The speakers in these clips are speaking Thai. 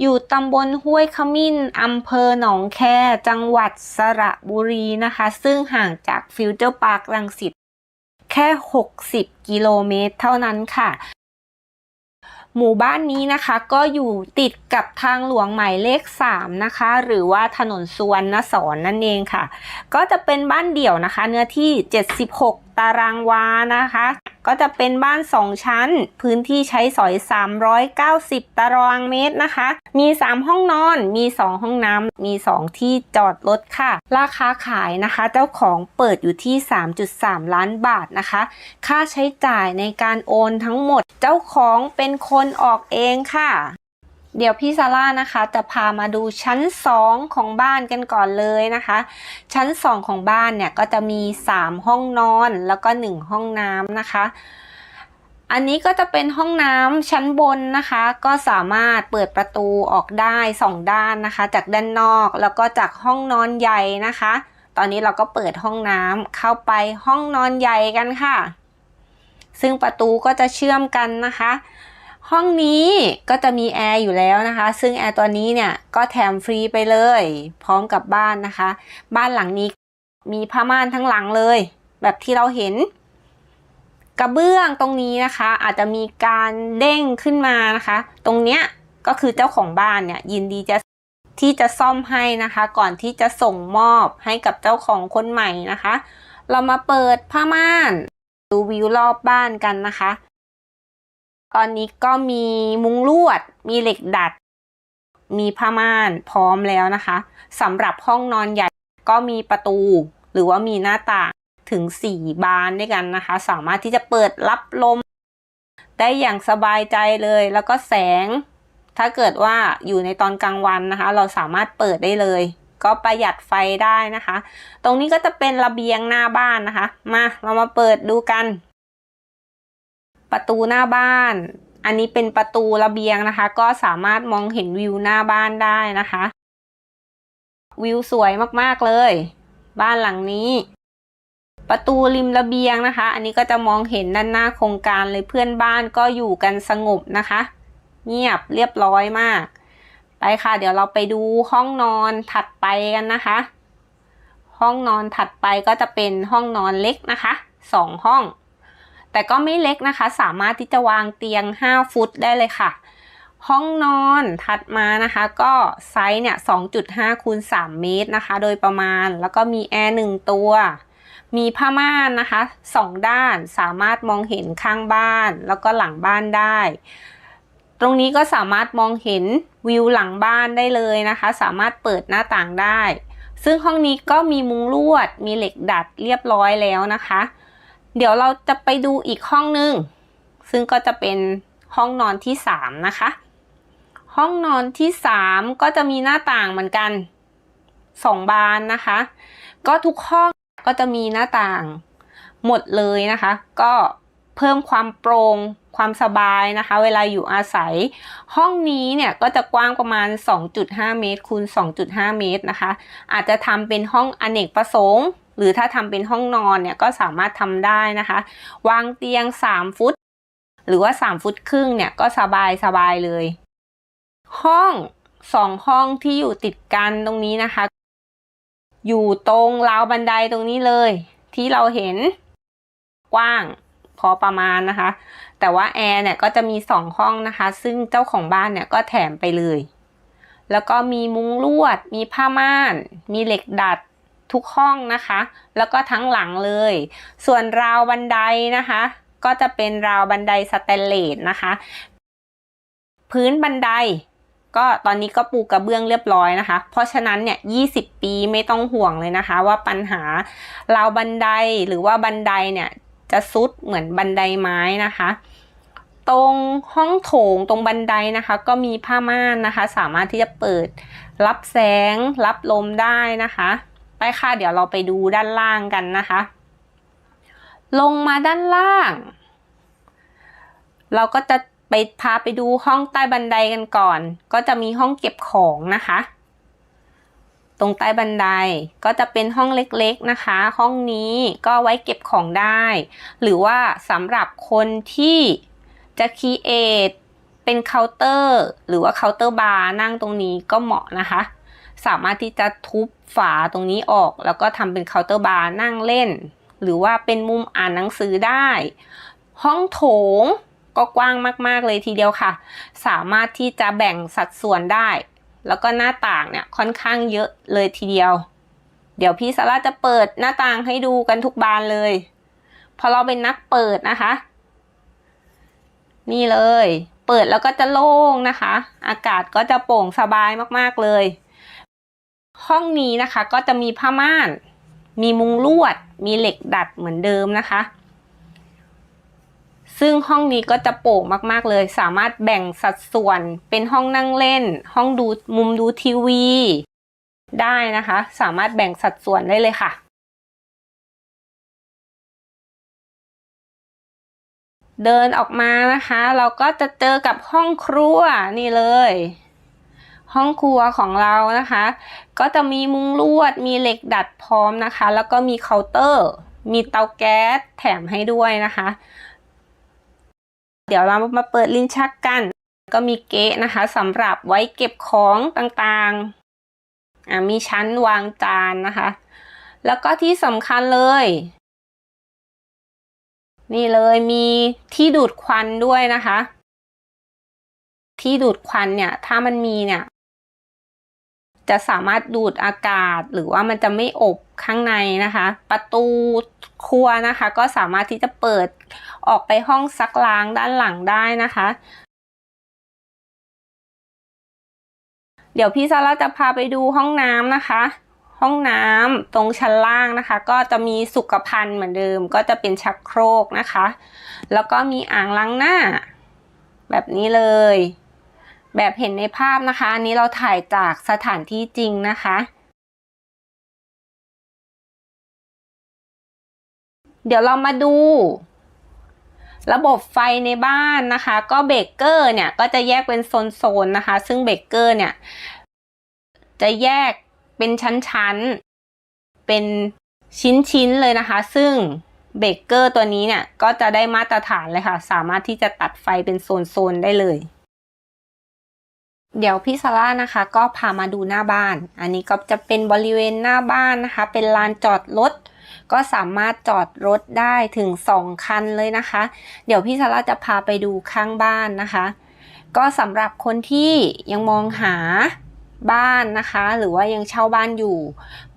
อยู่ตำบลห้วยขมิ้นอำเภอหนองแค จังหวัดสระบุรีนะคะ ซึ่งห่างจากฟิวเจอร์พาร์ครังสิตแค่ 60 กิโลเมตรเท่านั้นค่ะ หมู่บ้านนี้นะคะก็อยู่ติดกับทางหลวงหมายเลข 3 นะคะ หรือว่าถนนสวรรณสอนนั่นเองค่ะ ก็จะเป็นบ้านเดี่ยวนะคะ เนื้อที่ 76 ตารางวานะคะ ก็จะเป็นบ้าน 2 ชั้น พื้นที่ใช้สอย 390 ตารางเมตรนะคะ มี 3 ห้องนอน มี 2 ห้องน้ำมี 2 ที่จอดรถค่ะ ราคาขายนะคะ เจ้าของเปิดอยู่ที่ 3.3 ล้านบาทนะคะ ค่าใช้จ่ายในการโอนทั้งหมด เจ้าของเป็นคนออกเองค่ะ เดี๋ยวพี่ซาร่านะคะจะพามาดูชั้น 2 ของบ้านกันก่อนเลยนะคะ ชั้น 2 ของบ้านเนี่ยก็จะมี 3 ห้องนอนแล้วก็ 1 ห้องน้ำนะคะ อันนี้ก็จะเป็นห้องน้ำชั้นบนนะคะ ก็สามารถเปิดประตูออกได้ 2 ด้านนะคะ จากด้านนอกแล้วก็จากห้องนอนใหญ่นะคะ ตอนนี้เราก็เปิดห้องน้ำเข้าไปห้องนอนใหญ่กันค่ะ ซึ่งประตูก็จะเชื่อมกันนะคะ ห้องนี้ก็จะมีแอร์อยู่แล้วนะคะ ซึ่งแอร์ตัวนี้เนี่ยก็แถมฟรีไปเลย พร้อมกับบ้านนะคะ บ้านหลังนี้มีผ้าม่านทั้งหลังเลย แบบที่เราเห็น กระเบื้องตรงนี้นะคะ อาจจะมีการเด้งขึ้นมานะคะ ตรงเนี้ยก็คือเจ้าของบ้านเนี่ยยินดีจะที่จะซ่อมให้นะคะ ก่อนที่จะส่งมอบให้กับเจ้าของคนใหม่นะคะ เรามาเปิดผ้าม่าน ดูวิวรอบบ้านกันนะคะ ตอนนี้ก็มีมุ้งลวด มีเหล็กดัด มีผ้าม่านพร้อมแล้วนะคะสำหรับห้องนอนใหญ่ก็มีประตู หรือว่ามีหน้าต่างถึง 4 บานด้วยกันนะคะ สามารถที่จะเปิดรับลม ได้อย่างสบายใจเลย แล้วก็แสง ถ้าเกิดว่าอยู่ในตอนกลางวันนะคะ เราสามารถเปิดได้เลย ก็ประหยัดไฟได้นะคะ ตรงนี้ก็จะเป็นระเบียงหน้าบ้านนะคะ มาเรามาเปิดดูกัน ประตูหน้าบ้าน อันนี้เป็นประตูระเบียงนะคะ ก็สามารถมองเห็นวิวหน้าบ้านได้นะคะ วิวสวยมากๆเลย บ้านหลังนี้ ประตูริมระเบียงนะคะ อันนี้ก็จะมองเห็นด้านหน้าโครงการเลยเพื่อนบ้านก็อยู่กันสงบนะคะ เงียบเรียบร้อยมากไปค่ะ เดี๋ยวเราไปดูห้องนอนถัดไปกันนะคะ ห้องนอนถัดไปก็จะเป็นห้องนอนเล็กนะคะสองห้อง แต่ก็ไม่เล็กนะคะ สามารถที่จะวางเตียง 5 ฟุตได้เลยค่ะ ห้องนอนถัดมานะคะ ก็ไซส์เนี่ย 2.5คูณ3เมตรนะคะ โดยประมาณแล้วก็มีแอร์1ตัว มีผ้าม่านนะคะสองด้านสามารถมองเห็นข้างบ้าน แล้วก็หลังบ้านได้ ตรงนี้ก็สามารถมองเห็นวิวหลังบ้านได้เลยนะคะ สามารถเปิดหน้าต่างได้ซึ่งห้องนี้ก็มีมุ้งลวด มีเหล็กดัดเรียบร้อยแล้วนะคะ เดี๋ยวเราจะไปดูอีกห้องนึง ซึ่งก็จะเป็นห้องนอนที่ 3 นะคะ ห้องนอนที่ 3 ก็จะมีหน้าต่างเหมือนกัน 2 บานนะคะ ก็ทุกห้องก็จะมีหน้าต่างหมดเลยนะคะ ก็เพิ่มความโปร่งความสบายนะคะ เวลาอยู่อาศัย ห้องนี้เนี่ยก็จะกว้างประมาณ 2.5 เมตรคูณ2.5 เมตรนะคะ อาจจะทำเป็นห้องอเนกประสงค์ หรือถ้าทำเป็นห้องนอนเนี่ยก็สามารถทำได้นะคะ วางเตียง 3 ฟุต หรือว่า 3 ฟุตครึ่งเนี่ยก็สบายสบายเลย ห้องสองห้องที่อยู่ติดกันตรงนี้นะคะ อยู่ตรงราวบันไดตรงนี้เลย ที่เราเห็นกว้างพอประมาณนะคะ แต่ว่าแอร์เนี่ยก็จะมีสองห้องนะคะ ซึ่งเจ้าของบ้านเนี่ยก็แถมไปเลย แล้วก็มีมุ้งลวด มีผ้าม่าน มีเหล็กดัด ทุกห้องนะคะ แล้วก็ทั้งหลังเลย ส่วนราวบันไดนะคะ ก็จะเป็นราวบันไดสแตนเลสนะคะ พื้นบันไดก็ตอนนี้ก็ปูกระเบื้องเรียบร้อยนะคะ เพราะฉะนั้นเนี่ย 20 ปีไม่ต้องห่วงเลยนะคะ ว่าปัญหาราวบันไดหรือว่าบันไดเนี่ยจะซุดเหมือนบันไดไม้นะคะ ตรงห้องโถงตรงบันไดนะคะ ก็มีผ้าม่านนะคะ สามารถที่จะเปิดรับแสงรับลมได้นะคะ ไปค่ะ เดี๋ยวเราไปดูด้านล่างกันนะคะ ลงมาด้านล่าง เราก็จะไปพาไปดูห้องใต้บันไดกันก่อน ก็จะมีห้องเก็บของนะคะ ตรงใต้บันไดก็จะเป็นห้องเล็กๆนะคะ ห้องนี้ก็ไว้เก็บของได้ หรือว่าสำหรับคนที่จะคีเอทเป็นเคาน์เตอร์ หรือว่าเคาน์เตอร์บาร์นั่งตรงนี้ก็เหมาะนะคะ สามารถที่จะทุบ ฝาตรงนี้ออก แล้วก็ทำเป็นเคาน์เตอร์บาร์นั่งเล่น หรือว่าเป็นมุมอ่านหนังสือได้ ห้องโถงก็กว้างมาก ๆ เลยทีเดียวค่ะ สามารถที่จะแบ่งสัดส่วนได้ แล้วก็หน้าต่างเนี่ยค่อนข้างเยอะเลยทีเดียว เดี๋ยวพี่ซาร่าจะเปิดหน้าต่างให้ดูกันทุกบานเลย พอเราเป็นนักเปิดนะคะ นี่เลย เปิดแล้วก็จะโล่งนะคะ อากาศก็จะโปร่งสบายมาก ๆ เลย ห้องนี้นะคะก็จะมีผ้าม่าน มีมุงลวด มีเหล็กดัดเหมือนเดิมนะคะ ซึ่งห้องนี้ก็จะโปร่งมากๆเลย สามารถแบ่งสัดส่วนเป็นห้องนั่งเล่น ห้องดูมุมดูทีวี ได้นะคะ สามารถแบ่งสัดส่วนได้เลยค่ะเดินออกมานะคะ เราก็จะเจอกับห้องครัวนี่เลย ห้องครัวของเรานะคะ ก็จะมีมุ้งลวด มีเหล็กดัดพร้อมนะคะ แล้วก็มีเคาน์เตอร์ มีเตาแก๊สแถมให้ด้วยนะคะ เดี๋ยวเรามาเปิดลิ้นชักกัน ก็มีเก๊ะนะคะสำหรับไว้เก็บของต่างๆ มีชั้นวางจานนะคะ แล้วก็ที่สำคัญเลย นี่เลยมีที่ดูดควันด้วยนะคะที่ดูดควันเนี่ย ถ้ามันมีเนี่ย จะสามารถดูดอากาศหรือว่ามันจะไม่อบข้างในนะคะ ประตูครัวนะคะ ก็สามารถที่จะเปิดออกไปห้องซักล้างด้านหลังได้นะคะ เดี๋ยวพี่ซาร่าจะพาไปดูห้องน้ำนะคะ ห้องน้ำตรงชั้นล่างนะคะ ก็จะมีสุขภัณฑ์เหมือนเดิม ก็จะเป็นชักโครกนะคะ แล้วก็มีอ่างล้างหน้า แบบนี้เลย แบบเห็นในภาพนะคะ อันนี้เราถ่ายจากสถานที่จริงนะคะ เดี๋ยวเรามาดู ระบบไฟในบ้านนะคะ ก็เบรกเกอร์เนี่ยก็จะแยกเป็นโซนๆนะคะ ซึ่งเบรกเกอร์เนี่ยจะแยกเป็นชั้นๆ เป็นชิ้นๆเลยนะคะ ซึ่งเบรกเกอร์ตัวนี้เนี่ยก็จะได้มาตรฐานเลยค่ะ สามารถที่จะตัดไฟเป็นโซนๆ ได้เลย เดี๋ยวพี่ซาร่านะคะก็พามาดูหน้าบ้าน อันนี้ก็จะเป็นบริเวณหน้าบ้านนะคะ เป็นลานจอดรถ ก็สามารถจอดรถได้ถึง 2 คันเลยนะคะ เดี๋ยวพี่ซาร่าจะพาไปดูข้างบ้านนะคะ ก็สำหรับคนที่ยังมองหา บ้านนะคะ หรือว่ายังเช่าบ้านอยู่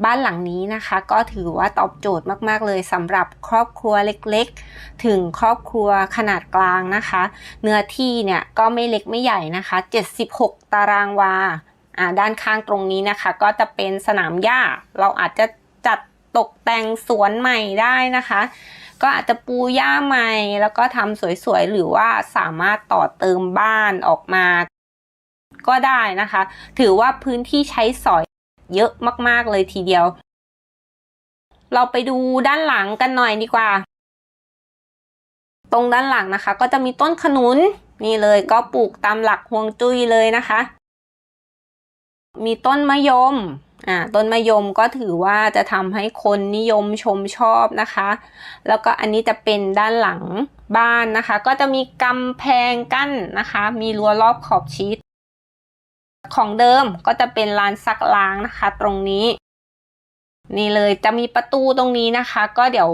บ้านหลังนี้นะคะ ก็ถือว่าตอบโจทย์มาก ๆ เลยสำหรับครอบครัวเล็กๆ ถึงครอบครัวขนาดกลางนะคะ เนื้อที่เนี่ยก็ไม่เล็กไม่ใหญ่นะคะ 76 ตารางวาอ่าด้านข้างตรงนี้นะคะ ก็จะเป็นสนามหญ้า เราอาจจะจัดตกแต่งสวนใหม่ได้นะคะ ก็อาจจะปูหญ้าใหม่ แล้วก็ทำสวยๆ หรือว่าสามารถต่อเติมบ้านออกมา ก็ได้นะคะ ถือว่าพื้นที่ใช้สอยเยอะมากๆเลยทีเดียว เราไปดูด้านหลังกันหน่อยดีกว่า ตรงด้านหลังนะคะ ก็จะมีต้นขนุนนี่เลยก็ปลูกตามหลักฮวงจุ้ยเลยนะคะ มีต้นมะยมอ่าต้นมะยมก็ถือว่าจะทำให้คนนิยมชมชอบนะคะ แล้วก็อันนี้จะเป็นด้านหลังบ้านนะคะ ก็จะมีกำแพงกั้นนะคะ มีรั้วรอบขอบชิด ของเดิมก็จะเป็นลานซักล้างนะคะ ตรงนี้ นี่เลยจะมีประตูตรงนี้นะคะ ก็เดี๋ยว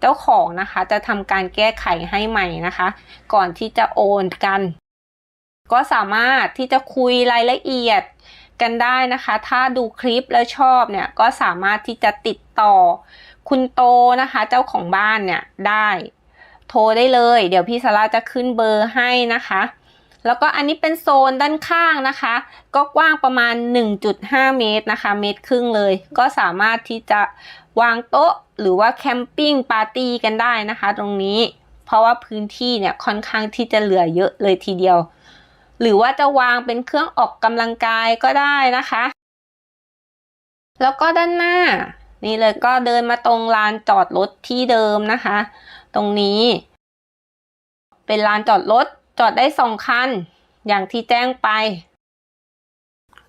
เจ้าของนะคะ จะทำการแก้ไขให้ใหม่นะคะ ก่อนที่จะโอนกัน ก็สามารถที่จะคุยรายละเอียดกันได้นะคะ ถ้าดูคลิปแล้วชอบเนี่ยก็สามารถที่จะติดต่อ คุณโตนะคะ เจ้าของบ้านเนี่ยได้ โทรได้เลย เดี๋ยวพี่สาราจะขึ้นเบอร์ให้นะคะ แล้วก็อันนี้เป็นโซนด้านข้างนะคะ ก็กว้างประมาณ 1.5 เมตรนะคะ เมตรครึ่งเลย ก็สามารถที่จะวางโต๊ะหรือว่าแคมปิ้งปาร์ตี้กันได้นะคะ ตรงนี้ เพราะว่าพื้นที่เนี่ยค่อนข้างที่จะเหลือเยอะเลยทีเดียว หรือว่าจะวางเป็นเครื่องออกกำลังกายก็ได้นะคะ แล้วก็ด้านหน้า นี่เลยก็เดินมาตรงลานจอดรถที่เดิมนะคะ ตรงนี้ เป็นลานจอดรถ จอดได้สองคัน อย่างที่แจ้งไป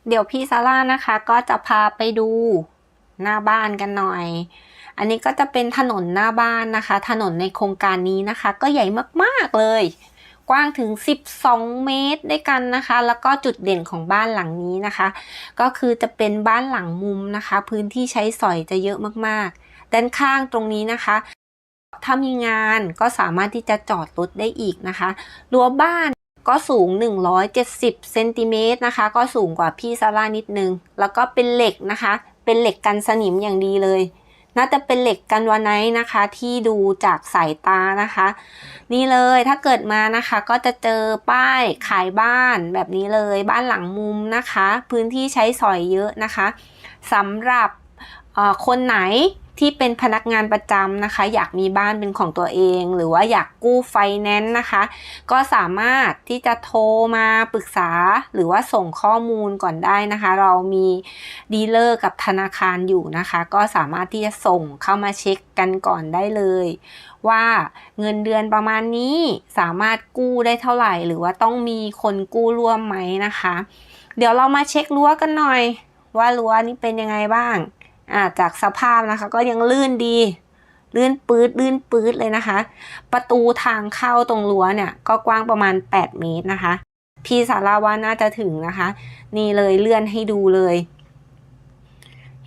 เดี๋ยวพี่ซาร่านะคะ ก็จะพาไปดูหน้าบ้านกันหน่อย อันนี้ก็จะเป็นถนนหน้าบ้านนะคะ ถนนในโครงการนี้นะคะ ก็ใหญ่มากๆเลย กว้างถึง 12 เมตรด้วยกันนะคะ แล้วก็จุดเด่นของบ้านหลังนี้นะคะ ก็คือจะเป็นบ้านหลังมุมนะคะ พื้นที่ใช้สอยจะเยอะมากๆ ด้านข้างตรงนี้นะคะ ถ้ามีงานก็สามารถที่จะจอดรถได้อีกนะคะรั้วบ้านก็สูง 170เซนติเมตรนะคะ ก็สูงกว่าพี่ซาร่านิดนึง แล้วก็เป็นเหล็กนะคะ เป็นเหล็กกันสนิมอย่างดีเลย น่าจะเป็นเหล็กกันวานไนท์นะคะที่ดูจากสายตานะคะ นี่เลยถ้าเกิดมานะคะ ก็จะเจอป้ายขายบ้านแบบนี้เลยบ้านหลังมุมนะคะ พื้นที่ใช้สอยเยอะนะคะสำหรับคนไหน ที่เป็นพนักงานประจำนะคะ อยากมีบ้านเป็นของตัวเอง หรือว่าอยากกู้ไฟแนนซ์นะคะ ก็สามารถที่จะโทรมาปรึกษาหรือว่าส่งข้อมูลก่อนได้นะคะ เรามีดีลเลอร์กับธนาคารอยู่นะคะ ก็สามารถที่จะส่งเข้ามาเช็คกันก่อนได้เลย ว่าเงินเดือนประมาณนี้สามารถกู้ได้เท่าไหร่ หรือว่าต้องมีคนกู้ร่วมไหมนะคะ เดี๋ยวเรามาเช็ครั้วกันหน่อย ว่ารั้วนี้เป็นยังไงบ้าง อ่าจากสภาพนะคะก็ยังลื่นดี ลื่นปืดลื่นปืดเลยนะคะ ประตูทางเข้าตรงรั้วเนี่ยก็กว้างประมาณ 8 เมตรนะคะ พี่สาราว่าน่าจะถึงนะคะ นี่เลยเลื่อนให้ดูเลย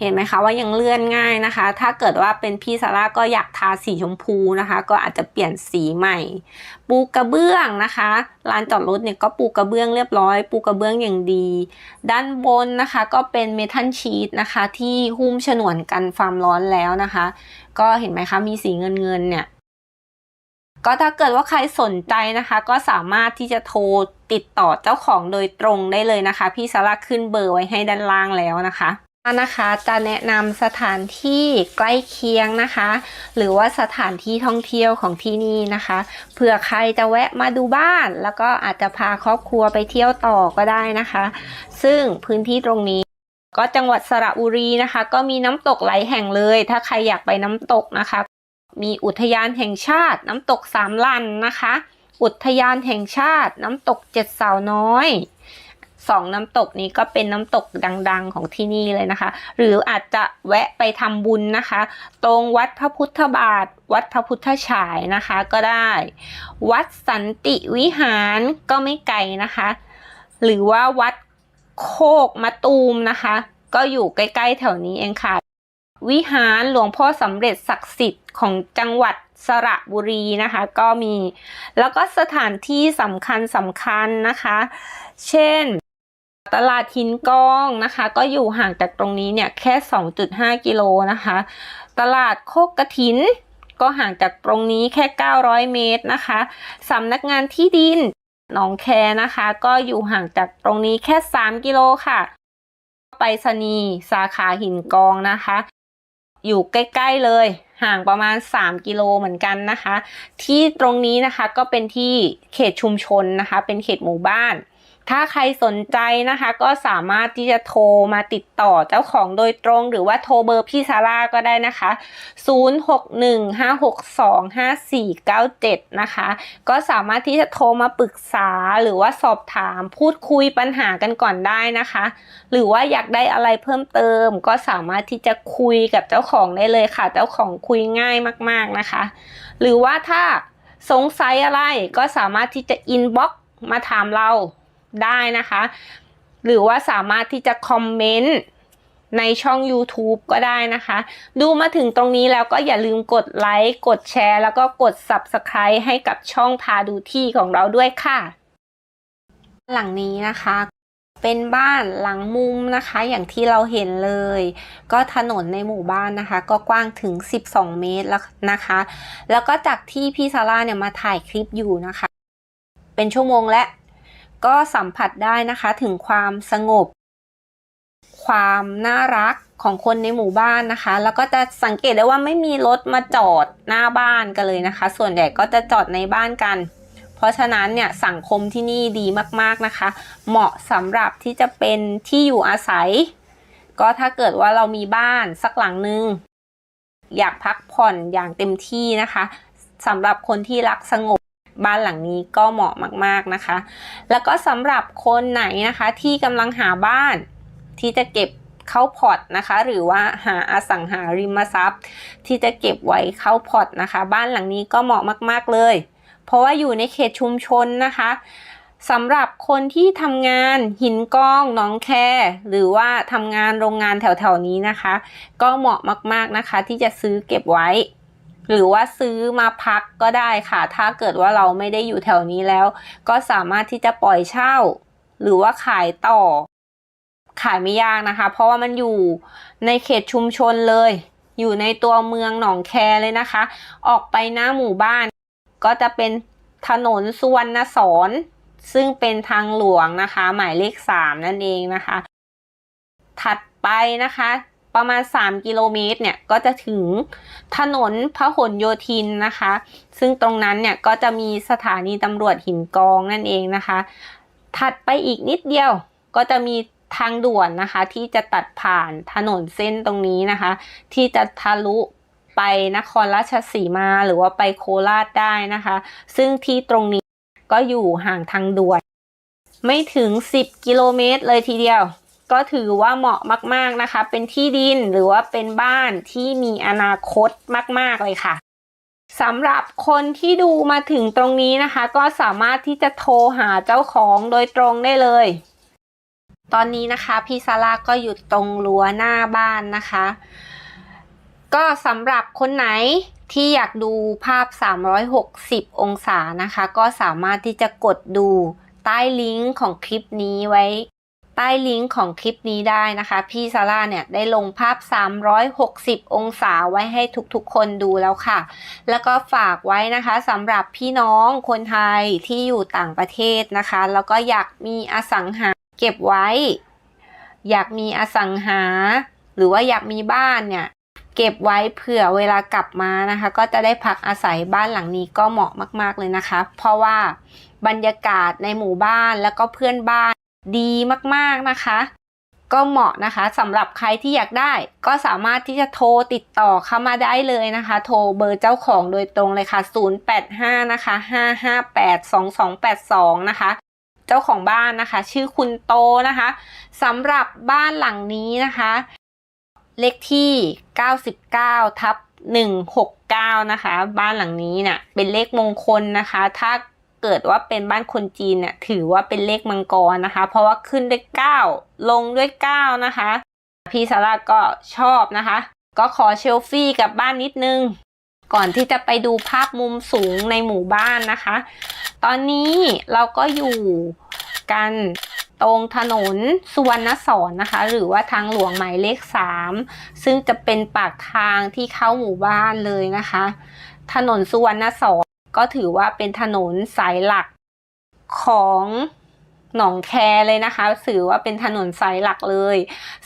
เห็นไหมคะว่ายังเลื่อนง่ายนะคะ ถ้าเกิดว่าเป็นพี่ซาร่าก็อยากทาสีชมพูนะคะ ก็อาจจะเปลี่ยนสีใหม่ ปูกระเบื้องนะคะลานจอดรถเนี่ยก็ปูกระเบื้องเรียบร้อย ปูกระเบื้องอย่างดี ด้านบนนะคะก็เป็นเมทัลชีตนะคะ ที่หุ้มฉนวนกันความร้อนแล้วนะคะ ก็เห็นไหมคะมีสีเงินเงินเนี่ยก็ถ้าเกิดว่าใครสนใจนะคะ ก็สามารถที่จะโทรติดต่อเจ้าของโดยตรงได้เลยนะคะ พี่ซาร่าขึ้นเบอร์ไว้ให้ด้านล่างแล้วนะคะ นะคะจะแนะนำสถานที่ใกล้เคียงนะคะ หรือว่าสถานที่ท่องเที่ยวของที่นี่นะคะเผื่อใครจะแวะมาดูบ้าน แล้วก็อาจจะพาครอบครัวไปเที่ยวต่อก็ได้นะคะ ซึ่งพื้นที่ตรงนี้ก็จังหวัดสระบุรีนะคะ ก็มีน้ำตกหลายแห่งเลย ถ้าใครอยากไปน้ำตกนะคะ มีอุทยานแห่งชาติน้ำตกสามลันนะคะ อุทยานแห่งชาติน้ำตกเจ็ดสาวน้อย สองน้ำตกนี้ก็เป็นน้ำตกดังๆของที่นี่เลยนะคะ หรืออาจจะแวะไปทำบุญนะคะ ตรงวัดพระพุทธบาท วัดพระพุทธฉายนะคะก็ได้ วัดสันติวิหารก็ไม่ไกลนะคะ หรือว่าวัดโคกมะตูมนะคะ ก็อยู่ใกล้ๆแถวนี้เองค่ะ วิหารหลวงพ่อสำเร็จศักดิ์สิทธิ์ของจังหวัดสระบุรีนะคะก็มี แล้วก็สถานที่สำคัญสำคัญนะคะ เช่น ตลาดหินกองนะคะ ก็อยู่ห่างจากตรงนี้เนี่ยแค่ 2.5 กิโลนะคะ ตลาดโคกกระถิน ก็ห่างจากตรงนี้แค่ 900 เมตรนะคะสำนักงานที่ดินหนองแคนะคะ ก็อยู่ห่างจากตรงนี้แค่ 3 กิโลค่ะไปรษณีสาขาหินกองนะคะ อยู่ใกล้ๆเลย ห่างประมาณ 3 กิโลเหมือนกันนะคะ ที่ตรงนี้นะคะก็เป็นที่เขตชุมชนนะคะ เป็นเขตหมู่บ้าน ถ้าใครสนใจนะคะก็สามารถที่จะโทรมาติดต่อเจ้าของโดยตรงหรือว่าโทรเบอร์พี่ซาร่าก็ได้นะคะ 0615625497 นะคะ ก็สามารถที่จะโทรมาปรึกษาหรือว่าสอบถามพูดคุยปัญหากันก่อนได้นะคะ หรือว่าอยากได้อะไรเพิ่มเติม ก็สามารถที่จะคุยกับเจ้าของได้เลยค่ะ เจ้าของคุยง่ายมากๆนะคะ หรือว่าถ้าสงสัยอะไรก็สามารถที่จะอินบ็อกมาถามเรา ได้นะคะ หรือว่าสามารถที่จะคอมเมนต์ในช่อง YouTube ก็ได้นะคะ ดูมาถึงตรงนี้แล้วก็อย่าลืมกดไลค์ กดแชร์ แล้วก็กด Subscribe ให้กับช่องพาดูที่ของเราด้วยค่ะ หลังนี้นะคะ เป็นบ้านหลังมุมนะคะ อย่างที่เราเห็นเลย ก็ถนนในหมู่บ้านนะคะ ก็กว้างถึง 12 เมตรแล้วนะคะ แล้วก็จากที่พี่ซาร่าเนี่ยมาถ่ายคลิปอยู่นะคะ เป็นชั่วโมงและ ก็สัมผัสได้นะคะถึงความสงบ ความน่ารักของคนในหมู่บ้านนะคะ แล้วก็จะสังเกตได้ว่าไม่มีรถมาจอดหน้าบ้านกันเลยนะคะ ส่วนใหญ่ก็จะจอดในบ้านกัน เพราะฉะนั้นเนี่ยสังคมที่นี่ดีมากๆนะคะ เหมาะสำหรับที่จะเป็นที่อยู่อาศัย ก็ถ้าเกิดว่าเรามีบ้านสักหลังนึง อยากพักผ่อนอย่างเต็มที่นะคะสำหรับคนที่รักสงบ บ้านหลังนี้ก็เหมาะมากๆนะคะ แล้วก็สำหรับคนไหนนะคะที่กำลังหาบ้านที่จะเก็บเข้าพอร์ตนะคะ หรือว่าหาอสังหาริมทรัพย์ ที่จะเก็บไว้เข้าพอร์ตนะคะ บ้านหลังนี้ก็เหมาะมาก ๆเลย เพราะว่าอยู่ในเขตชุมชนนะคะสำหรับคนที่ทำงานหินกองหนองแคหรือว่าทำงานโรงงานแถวๆนี้นะคะ ก็เหมาะมากๆนะคะ ที่จะซื้อเก็บไว้ หรือว่าซื้อมาพักก็ได้ค่ะ ถ้าเกิดว่าเราไม่ได้อยู่แถวนี้แล้ว ก็สามารถที่จะปล่อยเช่า หรือว่าขายต่อ ขายไม่ยากนะคะ เพราะว่ามันอยู่ในเขตชุมชนเลย อยู่ในตัวเมืองหนองแคเลยนะคะ ออกไปหน้าหมู่บ้าน ก็จะเป็นถนนสุวรรณสอนซึ่งเป็นทางหลวงนะคะ หมายเลขสามนั่นเองนะคะ ถัดไปนะคะ ประมาณ 3 กิโลเมตรเนี่ยก็จะถึงถนนพหลโยธินนะคะ ซึ่งตรงนั้นเนี่ยก็จะมีสถานีตำรวจหินกองนั่นเองนะคะ ถัดไปอีกนิดเดียวก็จะมีทางด่วนนะคะ ที่จะตัดผ่านถนนเส้นตรงนี้นะคะ ที่จะทะลุไปนครราชสีมาหรือว่าไปโคราชได้นะคะ ซึ่งที่ตรงนี้ก็อยู่ห่างทางด่วน ไม่ถึง 10 กิโลเมตรเลยทีเดียว ก็ถือว่าเหมาะมาก ๆนะคะ เป็นที่ดินหรือว่าเป็นบ้านที่มีอนาคตมาก ๆ เลยค่ะสำหรับคนที่ดูมาถึงตรงนี้นะคะ ก็สามารถที่จะโทรหาเจ้าของโดยตรงได้เลย ตอนนี้นะคะพี่ซาร่าก็อยู่ตรงรั้วหน้าบ้านนะคะ ก็สำหรับคนไหนที่อยากดูภาพ 360 องศานะคะ ก็สามารถที่จะกดดูใต้ลิงก์ของคลิปนี้ไว้ ใต้ลิงก์ของคลิปนี้ได้นะคะ พี่ซาร่าเนี่ยได้ลงภาพ 360 องศาไว้ให้ทุกๆ คนดูแล้วค่ะ แล้วก็ฝากไว้นะคะสำหรับพี่น้องคนไทยที่อยู่ต่างประเทศนะคะ แล้วก็อยากมีอสังหาเก็บไว้ อยากมีอสังหา หรือว่าอยากมีบ้านเนี่ยเก็บไว้เผื่อเวลากลับมานะคะ ก็จะได้พักอาศัยบ้านหลังนี้ก็เหมาะมาก ๆเลยนะคะ เพราะว่าบรรยากาศในหมู่บ้านแล้วก็เพื่อนบ้าน ดีมากๆนะคะ ก็เหมาะนะคะสำหรับใครที่อยากได้ ก็สามารถที่จะโทรติดต่อเข้ามาได้เลยนะคะ โทรเบอร์เจ้าของโดยตรงเลยค่ะ 085 นะคะ 558 2282 นะคะเจ้าของบ้านนะคะ ชื่อคุณโตนะคะสำหรับบ้านหลังนี้นะคะ เลขที่ 99 ทับ 169 นะคะ บ้านหลังนี้เนี่ยเป็นเลขมงคลนะคะ ถ้า เกิดว่าเป็นบ้านคนจีนเนี่ยถือว่าเป็นเลขมังกรนะคะ เพราะว่าขึ้นด้วย 9 ลงด้วย 9 นะคะ พี่ซาร่าก็ชอบนะคะ ก็ขอเชลฟี่กับบ้านนิดนึง ก่อนที่จะไปดูภาพมุมสูงในหมู่บ้านนะคะ ตอนนี้เราก็อยู่กันตรงถนนสุวรรณสอนนะคะ หรือว่าทางหลวงหมายเลข 3 ซึ่งจะเป็นปากทางที่เข้าหมู่บ้านเลยนะคะ ถนนสุวรรณสอน ก็ถือว่าเป็นถนนสายหลักของหนองแคเลยนะคะถือว่าเป็นถนนสายหลักเลย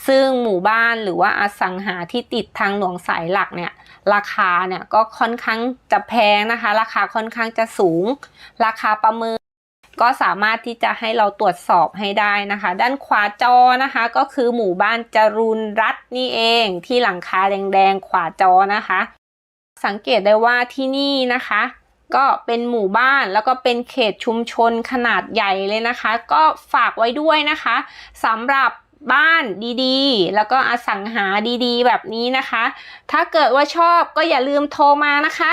ซึ่งหมู่บ้านหรือว่าอสังหาที่ติดทางหลวงสายหลักเนี่ยราคาเนี่ยก็ค่อนข้างจะแพงนะคะ ราคาค่อนข้างจะสูง ราคาประเมิน ก็สามารถที่จะให้เราตรวจสอบให้ได้นะคะ ด้านขวาจอนะคะก็คือหมู่บ้านจรุนรัตน์นี่เองที่หลังคาแดงๆขวาจอนะคะ สังเกตได้ว่าที่นี่นะคะ ก็เป็นหมู่บ้านแล้วก็เป็นเขตชุมชนขนาดใหญ่เลยนะคะ ก็ฝากไว้ด้วยนะคะสำหรับบ้านดีๆ แล้วก็อสังหาดีๆ แบบนี้นะคะ ถ้าเกิดว่าชอบก็อย่าลืมโทรมานะคะ